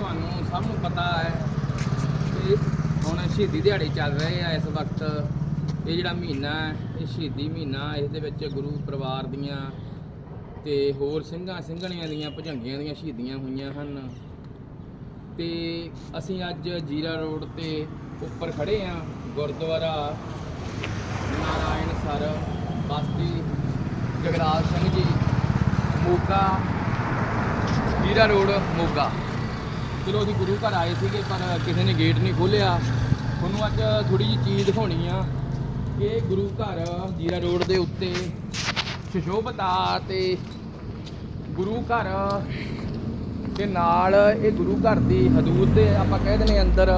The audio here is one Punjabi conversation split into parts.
ਤੁਹਾਨੂੰ ਸਭ ਨੂੰ ਪਤਾ ਹੈ ਕਿ ਹੁਣ ਸ਼ਹੀਦੀ ਦਿਹਾੜੇ ਚੱਲ ਰਹੇ ਆ ਇਸ ਵਕਤ। ਇਹ ਜਿਹੜਾ ਮਹੀਨਾ ਹੈ, ਇਹ ਸ਼ਹੀਦੀ ਮਹੀਨਾ ਇਸ ਦੇ ਵਿੱਚ ਗੁਰੂ ਪਰਿਵਾਰ ਦੀਆਂ ਤੇ ਹੋਰ ਸਿੰਘਾਂ ਸਿੰਘਣੀਆਂ ਦੀਆਂ, ਭੁਜੰਗੀਆਂ ਦੀਆਂ ਸ਼ਹੀਦੀਆਂ ਹੋਈਆਂ ਹਨ। ਤੇ ਅਸੀਂ ਅੱਜ ਜੀਰਾ ਰੋਡ ਤੇ ਉੱਪਰ ਖੜੇ ਆ ਗੁਰਦੁਆਰਾ ਨਾਰਾਇਣ ਸਰ ਬਸਤੀ ਜਗਰਾਜ ਸਿੰਘ ਜੀ, ਮੋਗਾ, ਜੀਰਾ ਰੋਡ, ਮੋਗਾ। ਚਲੋ ਅਸੀਂ ਗੁਰੂ ਘਰ ਆਏ ਸੀਗੇ, ਪਰ ਕਿਸੇ ਨੇ ਗੇਟ ਨਹੀਂ ਖੋਲ੍ਹਿਆ। ਤੁਹਾਨੂੰ ਅੱਜ ਥੋੜੀ ਜਿਹੀ ਚੀਜ਼ ਦਿਖਾਉਣੀ ਆ ਕਿ ਗੁਰੂ ਘਰ ਜੀਰਾ ਰੋਡ ਦੇ ਉੱਤੇ ਸੁਸ਼ੋਭਤਾ ਤੇ ਗੁਰੂ ਘਰ ਦੇ ਨਾਲ ਇਹ ਗੁਰੂ ਘਰ ਦੀ ਹਦੂਦ ਦੇ ਆਪਾਂ ਕਹਿ ਦਿੰਦੇ ਹਾਂ ਅੰਦਰ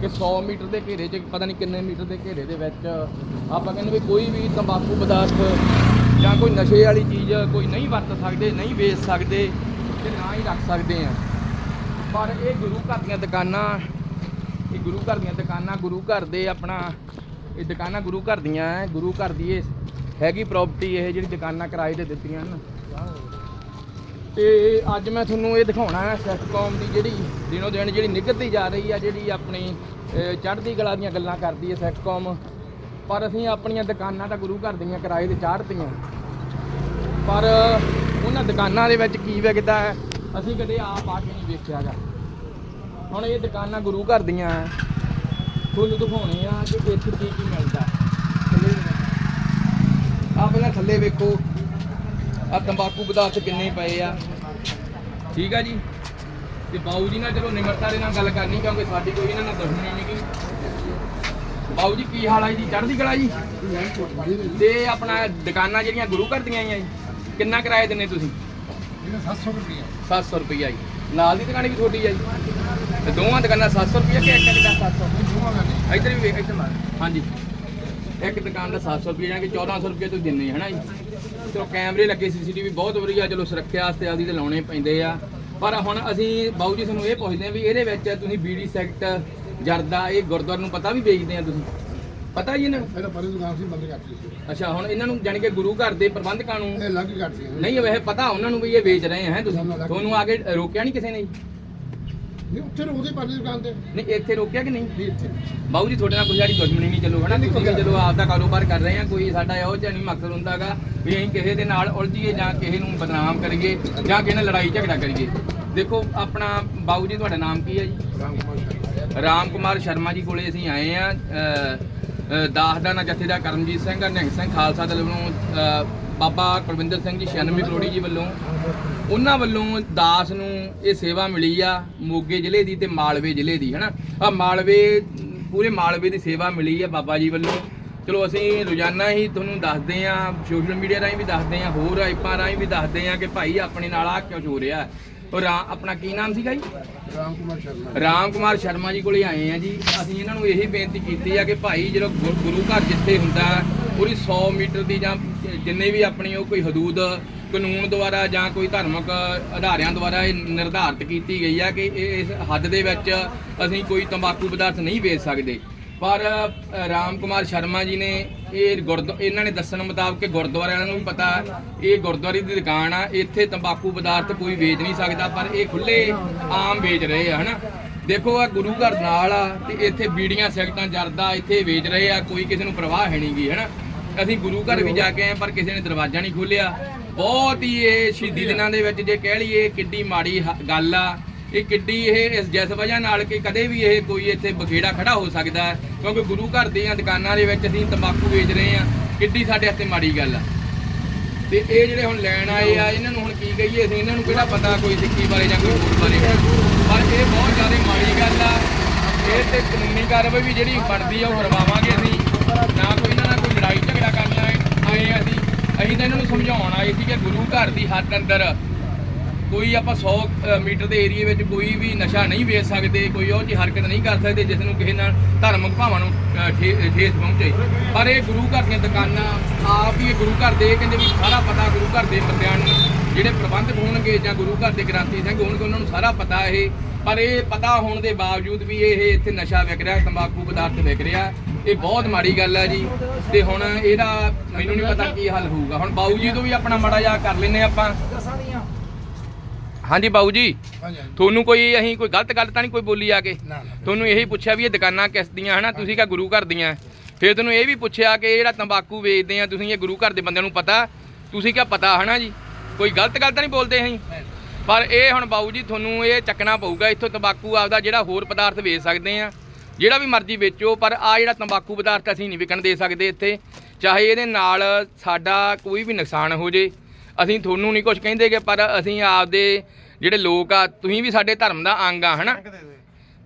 ਕਿ 100 ਮੀਟਰ ਦੇ ਘੇਰੇ 'ਚ, ਪਤਾ ਨਹੀਂ ਕਿੰਨੇ ਮੀਟਰ ਦੇ ਘੇਰੇ ਦੇ ਵਿੱਚ ਆਪਾਂ ਕਹਿੰਦੇ ਵੀ ਕੋਈ ਵੀ ਤੰਬਾਕੂ ਪਦਾਰਥ ਜਾਂ ਕੋਈ ਨਸ਼ੇ ਵਾਲੀ ਚੀਜ਼ ਕੋਈ ਨਹੀਂ ਵਰਤ ਸਕਦੇ, ਨਹੀਂ ਵੇਚ ਸਕਦੇ ਤੇ ਨਾ ਹੀ ਰੱਖ ਸਕਦੇ ਆ ਪਰ ਇਹ ਗੁਰੂ ਘਰ ਦੀਆਂ ਦੁਕਾਨਾਂ, ਇਹ ਗੁਰੂ ਘਰ ਦੀਆਂ ਦੁਕਾਨਾਂ, ਗੁਰੂ ਘਰ ਦੇ ਆਪਣਾ, ਇਹ ਦੁਕਾਨਾਂ ਗੁਰੂ ਘਰ ਦੀਆਂ ਹੈ ਗੁਰੂ ਘਰ ਦੀ ਇਹ ਹੈਗੀ ਪ੍ਰਾਪਰਟੀ ਇਹ ਜਿਹੜੀ ਦੁਕਾਨਾਂ ਕਿਰਾਏ ਤੇ ਦਿੱਤੀਆਂ ਹਨ। ਤੇ ਅੱਜ ਮੈਂ ਤੁਹਾਨੂੰ ਇਹ ਦਿਖਾਉਣਾ ਹੈ ਸਿੱਖ ਕੌਮ ਦੀ ਜਿਹੜੀ ਦਿਨੋ ਦਿਨ ਜਿਹੜੀ ਨਿਕਲਦੀ ਜਾ ਰਹੀ ਆ, ਜਿਹੜੀ ਆਪਣੀ ਚੜ੍ਹਦੀ ਕਲਾ ਦੀਆਂ ਗੱਲਾਂ ਕਰਦੀ ਹੈ ਸਿੱਖ ਕੌਮ। ਪਰ ਅਸੀਂ ਆਪਣੀਆਂ ਦੁਕਾਨਾਂ ਤਾਂ ਗੁਰੂ ਘਰ ਦੀਆਂ ਕਿਰਾਏ ਤੇ ਚਾੜਤੀਆਂ ਪਰ ਉਹਨਾਂ ਦੁਕਾਨਾਂ ਦੇ ਵਿੱਚ ਕੀ ਵਿਕਦਾ ਹੈ ਅਸੀਂ ਕਦੇ ਆਪ ਆ ਕੇ ਨਹੀਂ ਵੇਖਿਆਗਾ ਹੁਣ ਇਹ ਦੁਕਾਨਾਂ ਗੁਰੂ ਘਰ ਦੀਆਂ। ਤੁਹਾਨੂੰ ਦਿਖਾਉਣੇ ਆ ਕਿ ਇੱਥੇ ਕੀ ਕੀ ਮਿਲਦਾ। ਆ ਪਹਿਲਾਂ ਥੱਲੇ ਵੇਖੋ। ਆ ਤੰਬਾਕੂ ਪਦਾਰਥ ਕਿੰਨੇ ਪਏ ਆ। ਠੀਕ ਆ ਜੀ? ਤੇ ਬਾਊ ਜੀ ਨਾਲ ਚਲੋ ਨਿਮਰਤਾ ਦੇ ਨਾਲ ਗੱਲ ਕਰਨੀ ਕਿਉਂਕਿ ਸਾਡੀ ਕੋਈ ਇਹਨਾਂ ਨਾਲ ਦੁਸ਼ਮਣੀ ਨਹੀਂ ਗੀ। ਬਾਊ ਜੀ ਕੀ ਹਾਲ ਹੈ ਜੀ? ਚੜ੍ਹਦੀ ਕਲਾ ਜੀ? ਤੇ ਆਪਣਾ ਦੁਕਾਨਾਂ ਜਿਹੜੀਆਂ ਗੁਰੂ ਘਰ ਦੀਆਂ ਆਈਆਂ ਜੀ ਕਿੰਨਾ ਕਿਰਾਏ ਦਿੰਨੇ ਤੁਸੀਂ? 700 ਰੁਪਏ 700 ਰੁਪਈਆ। ਜੀ। ਨਾਲ ਦੀ ਦੁਕਾਨ ਵੀ ਤੁਹਾਡੀ ਹੈ ਜੀ? ਤੇ ਦੋਵਾਂ ਦੁਕਾਨਾਂ 700 ਰੁਪਈਆ ਕਿ ਇੱਕ ਦੁਕਾਨ 700 ਇੱਧਰ ਵੀ ਵੇਖ ਇੱਧਰ ਮਾਰ ਹਾਂਜੀ। ਇੱਕ ਦੁਕਾਨ ਦਾ 700 ਰੁਪਏ ਜਾਨ ਕਿ 1400 ਰੁਪਏ ਤੁਸੀਂ ਦਿੰਨੇ ਹੈ ਨਾ ਜੀ? ਚਲੋ ਕੈਮਰੇ ਲੱਗੇ ਸੀਸੀਟੀਵੀ ਬਹੁਤ ਵਧੀਆ ਚਲੋ ਸੁਰੱਖਿਆ ਵਾਸਤੇ ਆਦੀ ਤੇ ਲਾਉਣੇ ਪੈਂਦੇ ਆ। ਪਰ ਹੁਣ ਅਸੀਂ ਬਾਊ ਜੀ ਤੁਹਾਨੂੰ ਇਹ ਪੁੱਛਦੇ ਆ ਵੀ ਇਹਦੇ ਵਿੱਚ ਤੁਸੀਂ ਬੀੜੀ ਸੈਕਟ ਜਰਦਾ ਇਹ ਗੁਰਦੁਆਰੇ ਨੂੰ ਪਤਾ ਵੀ ਵੇਚਦੇ ਆ ਤੁਸੀਂ? ਪਤਾ ਜੀ ਇਹਨਾਂ? ਨੂੰ ਇਹਦਾ ਪਰੇ ਦੁਕਾਨ ਸੀ ਬੰਦ ਕਰਤੀ ਸੀ। ਅੱਛਾ ਹੁਣ ਇਹਨਾਂ ਨੂੰ ਜਾਣੀ ਕਿ ਗੁਰੂ ਘਰ ਦੇ ਪ੍ਰਬੰਧਕਾਂ ਨੂੰ ਇਹ ਲੱਗ ਕਰਤੀ ਨਹੀਂ ਵੈਸੇ ਪਤਾ ਉਹਨਾਂ ਨੂੰ ਵੀ ਇਹ ਵੇਚ ਰਹੇ ਹੈ ਤੁਸੀਂ? ਤੁਹਾਨੂੰ ਆ ਕੇ ਰੋਕਿਆ ਨਹੀਂ ਕਿਸੇ ਨੇ ਜੀ? ਨਹੀਂ ਉੱਥੇ ਉਹਦੇ ਪਰੇ ਦੁਕਾਨ ਤੇ। ਨਹੀਂ ਇੱਥੇ ਰੋਕਿਆ ਕਿ ਨਹੀਂ? ਨਹੀਂ ਇੱਥੇ ਬਾਊ ਜੀ ਤੁਹਾਡੇ ਨਾਲ ਕੋਈ ਸਾਡੀ ਦੁਸ਼ਮਣੀ ਨਹੀਂ ਚੱਲੋ ਹਨਾ? ਤੁਸੀਂ ਵੀ ਚਲੋ ਆਪ ਦਾ ਕਾਰੋਬਾਰ ਕਰ ਰਹੇ ਆ ਕੋਈ ਸਾਡਾ ਇਹੋ ਜਿਹਾ ਨਹੀਂ ਮਕਸਦ ਹੁੰਦਾਗਾ ਵੀ ਅਸੀਂ ਕਿਸੇ ਦੇ ਨਾਲ ਉਲਝੀਏ ਜਾਂ ਕਿਸੇ ਨੂੰ ਬਦਨਾਮ ਕਰੀਏ ਜਾਂ ਕਿਸੇ ਨਾਲ ਲੜਾਈ ਝਗੜਾ ਕਰੀਏ। ਦੇਖੋ ਆਪਣਾ ਬਾਊ ਜੀ ਤੁਹਾਡਾ ਨਾਮ ਕੀ ਹੈ ਜੀ? ਰਾਮ ਕੁਮਾਰ ਸ਼ਰਮਾ। ਜੀ ਕੋਲੇ ਅਸੀਂ ਆਏ ਆ ਦਾਸ ਦਾ ਨਾ ਜਥੇਦਾਰ ਕਰਮਜੀਤ ਸਿੰਘ ਨਿਹੰਗ ਸਿੰਘ ਖਾਲਸਾ ਦਲ ਵੱਲੋਂ ਬਾਬਾ ਕੁਲਵਿੰਦਰ ਸਿੰਘ ਜੀ 96 ਕਰੋੜੀ ਜੀ ਵੱਲੋਂ। ਉਹਨਾਂ ਵੱਲੋਂ ਦਾਸ ਨੂੰ ਇਹ ਸੇਵਾ ਮਿਲੀ ਆ ਮੋਗੇ ਜ਼ਿਲ੍ਹੇ ਦੀ ਤੇ ਮਾਲਵੇ ਜ਼ਿਲ੍ਹੇ ਦੀ ਹਨਾ? ਆ ਮਾਲਵੇ ਪੂਰੇ ਮਾਲਵੇ ਦੀ ਸੇਵਾ ਮਿਲੀ ਆ ਬਾਬਾ ਜੀ ਵੱਲੋਂ। ਚਲੋ ਅਸੀਂ ਰੋਜ਼ਾਨਾ ਹੀ ਤੁਹਾਨੂੰ ਦੱਸਦੇ ਆ ਸੋਸ਼ਲ ਮੀਡੀਆ ਰਾਹੀਂ ਵੀ ਦੱਸਦੇ ਆ ਹੋਰ ਆਈਪਾਂ ਰਾਹੀਂ ਵੀ ਦੱਸਦੇ ਆ ਕਿ ਭਾਈ ਆਪਣੇ ਨਾਲ ਆ ਕਿਉਂ ਹੋ ਰਿਹਾ? ਔਰ ਆਪਣਾ ਕੀ ਨਾਮ ਸੀਗਾ ਜੀ? ਰਾਮ ਕੁਮਾਰ ਸ਼ਰਮਾ ਰਾਮ ਕੁਮਾਰ ਸ਼ਰਮਾ ਜੀ ਕੋਲੇ ਆਏ ਆ ਜੀ। ਅਸੀਂ ਇਹਨਾਂ ਨੂੰ ਇਹੀ ਬੇਨਤੀ ਕੀਤੀ ਆ ਕਿ ਭਾਈ ਜਦੋਂ ਗੁਰੂ ਘਰ ਜਿੱਥੇ ਹੁੰਦਾ ਪੂਰੀ ਉਹਦੀ 100 ਮੀਟਰ ਦੀ ਜਾਂ ਜਿੰਨੇ ਵੀ ਆਪਣੀ ਉਹ ਕੋਈ ਹਦੂਦ, ਕਾਨੂੰਨ ਦੁਆਰਾ ਜਾਂ ਕੋਈ ਧਾਰਮਿਕ ਅਧਾਰਿਆਂ ਦੁਆਰਾ ਇਹ ਨਿਰਧਾਰਤ ਕੀਤੀ ਗਈ ਆ ਕਿ ਇਹ ਇਸ ਹੱਦ ਦੇ ਵਿੱਚ ਅਸੀਂ ਕੋਈ ਤੰਬਾਕੂ ਪਦਾਰਥ ਨਹੀਂ ਵੇਚ ਸਕਦੇ। ਪਰ ਰਾਮ ਕੁਮਾਰ ਸ਼ਰਮਾ ਜੀ ਨੇ ਇਹ ਗੁਰਦ, ਇਹਨਾਂ ਨੇ ਦੱਸਣ ਮੁਤਾਬਕ ਕਿ ਗੁਰਦੁਆਰੇ ਵਾਲਿਆਂ ਨੂੰ ਵੀ ਪਤਾ, ਇਹ ਗੁਰਦੁਆਰੇ ਦੀ ਦੁਕਾਨ ਆ, ਇੱਥੇ ਤੰਬਾਕੂ ਪਦਾਰਥ ਕੋਈ ਵੇਚ ਨਹੀਂ ਸਕਦਾ, ਪਰ ਇਹ ਖੁੱਲੇ ਆਮ ਵੇਚ ਰਹੇ ਆ, ਹਨਾ? ਦੇਖੋ ਆ ਗੁਰੂ ਘਰ ਨਾਲ ਆ, ਤੇ ਇੱਥੇ ਬੀੜੀਆਂ ਸਿਗਰਟਾਂ ਜਰਦਾ ਇੱਥੇ ਵੇਚ ਰਹੇ ਆ, ਕੋਈ ਕਿਸੇ ਨੂੰ ਪਰਵਾਹ ਹੈ ਨਹੀਂਗੀ ਹਨਾ? ਅਸੀਂ ਗੁਰੂ ਘਰ ਵੀ ਜਾ ਕੇ ਆਏ ਪਰ ਕਿਸੇ ਨੇ ਦਰਵਾਜ਼ਾ ਨਹੀਂ ਖੋਲਿਆ ਬਹੁਤ ਹੀ ਇਹ ਸ਼ਹੀਦੀ ਦਿਨਾਂ ਦੇ ਵਿੱਚ ਜੇ ਕਹਿ ਲਈਏ ਕਿੱਡੀ ਮਾੜੀ ਗੱਲ ਆ। ਇਹ ਕਿੱਡੀ ਇਹ ਇਸ ਜਿਸ ਵਜ੍ਹਾ ਨਾਲ ਕਿ ਕਦੇ ਵੀ ਇਹ ਕੋਈ ਇੱਥੇ ਬਖੇੜਾ ਖੜਾ ਹੋ ਸਕਦਾ ਕਿਉਂਕਿ ਗੁਰੂ ਘਰ ਦੀਆਂ ਦੁਕਾਨਾਂ ਦੇ ਵਿੱਚ ਅਸੀਂ ਤੰਬਾਕੂ ਵੇਚ ਰਹੇ ਆ ਕਿੱਡੀ ਸਾਡੇ ਹੱਥੇ ਮਾੜੀ ਗੱਲ ਆ। ਤੇ ਇਹ ਜਿਹੜੇ ਹੁਣ ਲੈਣ ਆਏ ਆ ਇਹਨਾਂ ਨੂੰ ਹੁਣ ਕੀ ਕਹੀਏ ਅਸੀਂ? ਇਹਨਾਂ ਨੂੰ ਕਿਹੜਾ ਪਤਾ ਕੋਈ ਸਿੱਖੀ ਬਾਰੇ ਜਾਂ ਕੋਈ ਹੋਰ ਬਾਰੇ? ਪਰ ਇਹ ਬਹੁਤ ਜ਼ਿਆਦਾ ਮਾੜੀ ਗੱਲ ਆ। ਇਹ ਤੇ ਕਾਨੂੰਨੀ ਕਾਰਵਾਈ ਵੀ ਜਿਹੜੀ ਬਣਦੀ ਆ ਉਹ ਕਰਵਾਵਾਂਗੇ ਅਸੀਂ। ਨਾ ਕੋਈ ਇਹਨਾਂ ਨਾਲ ਕੋਈ ਲੜਾਈ ਝਗੜਾ ਕਰਨ ਆਏ ਆ ਅਸੀਂ। ਅਸੀਂ ਤਾਂ ਇਹਨਾਂ ਨੂੰ ਸਮਝਾਉਣ ਆਏ ਸੀ ਕਿ ਗੁਰੂ ਘਰ ਦੀ ਹੱਦ ਅੰਦਰ ਕੋਈ ਆਪਾਂ 100 ਮੀਟਰ ਦੇ ਏਰੀਏ ਵਿੱਚ ਕੋਈ ਵੀ ਨਸ਼ਾ ਨਹੀਂ ਵੇਚ ਸਕਦੇ, ਕੋਈ ਉਹ ਜੀ ਹਰਕਤ ਨਹੀਂ ਕਰ ਸਕਦੇ ਜਿਸ ਨੂੰ ਕਿਸੇ ਨਾਲ ਧਾਰਮਿਕ ਭਾਵਾਂ ਨੂੰ ਠੇਸ ਪਹੁੰਚੇ। ਪਰ ਇਹ ਗੁਰੂ ਘਰ ਦੀਆਂ ਦੁਕਾਨਾਂ ਆਪ ਹੀ ਗੁਰੂ ਘਰ ਦੇ ਇਹ ਕਹਿੰਦੇ ਵੀ ਸਾਰਾ ਪਤਾ ਗੁਰੂ ਘਰ ਦੇ ਬੰਦਿਆਂ ਨੂੰ। ਜਿਹੜੇ ਪ੍ਰਬੰਧਕ ਹੋਣਗੇ ਜਾਂ ਗੁਰੂ ਘਰ ਦੇ ਗ੍ਰੰਥੀ ਸਿੰਘ ਹੋਣਗੇ, ਉਹਨਾਂ ਨੂੰ ਸਾਰਾ ਪਤਾ ਇਹ। ਪਰ ਇਹ ਪਤਾ ਹੋਣ ਦੇ ਬਾਵਜੂਦ ਵੀ ਇਹ ਇੱਥੇ ਨਸ਼ਾ ਵਿਕ ਰਿਹਾ, ਤੰਬਾਕੂ ਪਦਾਰਥ ਵਿਕ ਰਿਹਾ। ਇਹ ਬਹੁਤ ਮਾੜੀ ਗੱਲ ਹੈ ਜੀ। ਤੇ ਹੁਣ ਇਹਦਾ ਮੈਨੂੰ ਨਹੀਂ ਪਤਾ ਕੀ ਹੱਲ ਹੋਊਗਾ। ਹੁਣ ਬਾਊ ਜੀ ਤੋਂ ਵੀ ਆਪਣਾ ਮਾੜਾ ਜਿਹਾ ਕਰ ਲੈਨੇ ਆਪਾਂ। ਹਾਂਜੀ ਬਾਊ ਜੀ ਤੁਹਾਨੂੰ ਕੋਈ ਅਸੀਂ ਕੋਈ ਗਲਤ ਗੱਲ ਤਾਂ ਨਹੀਂ ਕੋਈ ਬੋਲੀ ਆ ਕੇ? ਤੁਹਾਨੂੰ ਇਹੀ ਪੁੱਛਿਆ ਵੀ ਇਹ ਦੁਕਾਨਾਂ ਕਿਸ ਦੀਆਂ ਹਨਾ? ਤੁਸੀਂ ਕਹਾ ਗੁਰੂ ਘਰ ਦੀਆਂ? ਫਿਰ ਤੁਹਾਨੂੰ ਇਹ ਵੀ ਪੁੱਛਿਆ ਕਿ ਜਿਹੜਾ ਤੰਬਾਕੂ ਵੇਚਦੇ ਆ ਤੁਸੀਂ ਇਹ ਗੁਰੂ ਘਰ ਦੇ ਬੰਦਿਆਂ ਨੂੰ ਪਤਾ? ਤੁਸੀਂ ਕਿਹਾ ਪਤਾ ਹਨਾ ਜੀ? ਕੋਈ ਗਲਤ ਗੱਲ ਤਾਂ ਨਹੀਂ ਬੋਲਦੇ ਅਸੀਂ? ਪਰ ਇਹ ਹੁਣ ਬਾਊ ਜੀ ਤੁਹਾਨੂੰ ਇਹ ਚੱਕਣਾ ਪਊਗਾ ਇੱਥੋਂ ਤੰਬਾਕੂ ਆਪਦਾ ਜਿਹੜਾ ਹੋਰ ਪਦਾਰਥ ਵੇਚ ਸਕਦੇ ਆ। ਜਿਹੜਾ ਵੀ ਮਰਜ਼ੀ ਵੇਚੋ ਪਰ ਆ ਜਿਹੜਾ ਤੰਬਾਕੂ ਪਦਾਰਥ ਅਸੀਂ ਨਹੀਂ ਵਿਕਣ ਦੇ ਸਕਦੇ ਇੱਥੇ ਚਾਹੇ ਇਹਦੇ ਨਾਲ ਸਾਡਾ ਕੋਈ ਵੀ ਨੁਕਸਾਨ ਹੋ ਜੇ ਅਸੀਂ ਤੁਹਾਨੂੰ ਨਹੀਂ ਕੁਝ ਕਹਿੰਦੇਗੇ ਪਰ ਅਸੀਂ ਆਪਦੇ ਜਿਹੜੇ ਲੋਕ ਆ ਤੁਸੀਂ ਵੀ ਸਾਡੇ ਧਰਮ ਦਾ ਅੰਗ ਆ ਹਨਾ?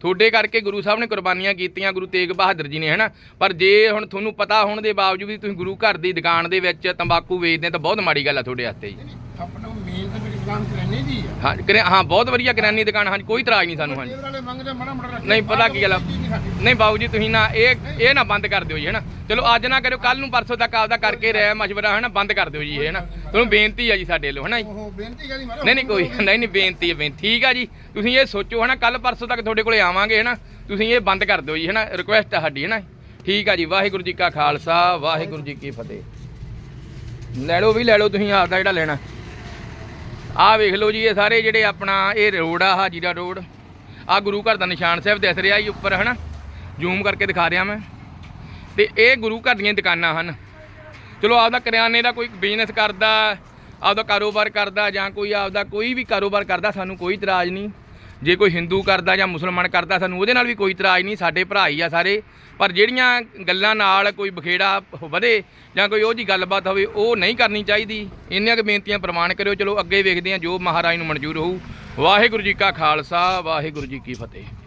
ਤੁਹਾਡੇ ਕਰਕੇ ਗੁਰੂ ਸਾਹਿਬ ਨੇ ਕੁਰਬਾਨੀਆਂ ਕੀਤੀਆਂ ਗੁਰੂ ਤੇਗ ਬਹਾਦਰ ਜੀ ਨੇ ਹਨਾ? ਪਰ ਜੇ ਹੁਣ ਤੁਹਾਨੂੰ ਪਤਾ ਹੋਣ ਦੇ ਬਾਵਜੂਦ ਵੀ ਤੁਸੀਂ ਗੁਰੂ ਘਰ ਦੀ ਦੁਕਾਨ ਦੇ ਵਿੱਚ ਤੰਬਾਕੂ ਵੇਚਦੇ ਤਾਂ ਬਹੁਤ ਮਾੜੀ ਗੱਲ ਆ ਤੁਹਾਡੇ ਵਾਸਤੇ ਜੀ। ਆਪਣਾ ਮੇਨ ਤਾਂ ਦੁਕਾਨ ਆ ਹਾਂ ਕਰਿਆ- ਹਾਂ ਬਹੁਤ ਵਧੀਆ ਕਿਰਾਨੀ ਦੁਕਾਨ ਹਾਂਜੀ ਕੋਈ ਇਤਰਾਜ਼ ਨਹੀਂ ਸਾਨੂੰ ਹਾਂਜੀ। ਇਹਦੇ ਵਾਲੇ ਮੰਗਦੇ ਮਾੜਾ ਮਾੜਾ ਰੱਖੇ ਨਹੀਂ ਪਤਾ ਕੀ ਗੱਲ ਆ। ਨਹੀਂ ਬਾਬੂ ਜੀ ਤੁਸੀਂ ਨਾ ਇਹ ਇਹ ਨਾ ਬੰਦ ਕਰ ਦਿਓ ਜੀ ਹਨਾ। ਚਲੋ ਅੱਜ ਨਾ ਕਰਿਓ ਕੱਲ ਨੂੰ ਪਰਸੋਂ ਤੱਕ ਆਪਦਾ ਕਰਕੇ ਰਹਿ ਮਸ਼ਵਰਾ ਹਨਾ ਬੰਦ ਕਰ ਦਿਓ ਜੀ ਇਹ ਹਨਾ। ਤੁਹਾਨੂੰ ਬੇਨਤੀ ਆ ਜੀ ਸਾਡੇ ਵੱਲੋਂ ਹਨਾ ਜੀ। ਉਹ ਬੇਨਤੀ ਕਰੀ ਮਾਰਾ ਨਹੀਂ ਨਹੀਂ ਕੋਈ ਨਹੀਂ ਨਹੀਂ ਬੇਨਤੀ ਹੈ ਬੇਨਤੀ। ਠੀਕ ਆ ਜੀ ਤੁਸੀਂ ਇਹ ਸੋਚੋ ਹਨਾ ਕੱਲ ਪਰਸੋਂ ਤੱਕ ਤੁਹਾਡੇ ਕੋਲੇ ਆਵਾਂਗੇ ਹਨਾ। ਤੁਸੀਂ ਇਹ ਬੰਦ ਕਰ ਦਿਓ ਜੀ ਹਨਾ ਰਿਕੁਐਸਟ ਆ ਸਾਡੀ ਹਨਾ। ਠੀਕ ਆ ਜੀ ਵਾਹਿਗੁਰੂ ਜੀ ਕਾ ਖਾਲਸਾ ਵਾਹਿਗੁਰੂ ਜੀ ਕੀ ਫਤਿਹ। ਲੈ ਲਓ ਵੀ ਲੈ ਲਓ ਤੁਸੀਂ ਆਪਦਾ ਜਿਹੜਾ ਲੈਣਾ। ਆਹ ਵੇਖ ਲਓ ਜੀ, ਇਹ ਸਾਰੇ ਜਿਹੜੇ ਆਪਣਾ ਇਹ ਰੋਡ ਆ, ਹਾਜੀਰਾ ਰੋਡ। ਆ ਗੁਰੂ ਘਰ ਦਾ ਨਿਸ਼ਾਨ ਸਾਹਿਬ ਦਿਸ ਰਿਹਾ ਜੀ ਉੱਪਰ, ਹਨਾ? ਜ਼ੂਮ ਕਰਕੇ ਦਿਖਾ ਰਿਹਾ ਮੈਂ। ਤੇ ਇਹ ਗੁਰੂ ਘਰ ਦੀਆਂ ਦੁਕਾਨਾਂ ਹਨ। ਚਲੋ, ਆਪਦਾ ਕਰਿਆਨੇ ਦਾ ਕੋਈ ਬਿਜ਼ਨਸ ਕਰਦਾ, ਆਪਦਾ ਕਾਰੋਬਾਰ ਕਰਦਾ ਜਾਂ ਕੋਈ ਆਪਦਾ ਕੋਈ ਵੀ ਕਾਰੋਬਾਰ ਕਰਦਾ, ਸਾਨੂੰ ਕੋਈ ਇਤਰਾਜ਼ ਨਹੀਂ। ਜੇ ਕੋਈ ਹਿੰਦੂ ਕਰਦਾ ਜਾਂ ਮੁਸਲਮਾਨ ਕਰਦਾ, ਸਾਨੂੰ ਉਹਦੇ ਨਾਲ ਵੀ ਕੋਈ ਇਤਰਾਜ਼ ਨਹੀਂ, ਸਾਡੇ ਭਰਾ ਹੀ ਆ ਸਾਰੇ। ਪਰ ਜਿਹੜੀਆਂ ਗੱਲਾਂ ਨਾਲ ਕੋਈ ਬਖੇੜਾ ਵਧੇ ਜਾਂ ਕੋਈ ਉਹ ਜੀ ਗੱਲਬਾਤ ਹੋਵੇ, ਉਹ ਨਹੀਂ ਕਰਨੀ ਚਾਹੀਦੀ। ਇੰਨੀਆਂ ਕੁ ਬੇਨਤੀਆਂ ਪ੍ਰਮਾਣ ਕਰਿਓ। ਚਲੋ, ਅੱਗੇ ਵੇਖਦੇ ਹਾਂ ਜੋ ਮਹਾਰਾਜ ਨੂੰ ਮਨਜ਼ੂਰ ਹੋਊ। ਵਾਹਿਗੁਰੂ ਜੀ ਕਾ ਖਾਲਸਾ, ਵਾਹਿਗੁਰੂ ਜੀ ਕੀ ਫਤਿਹ।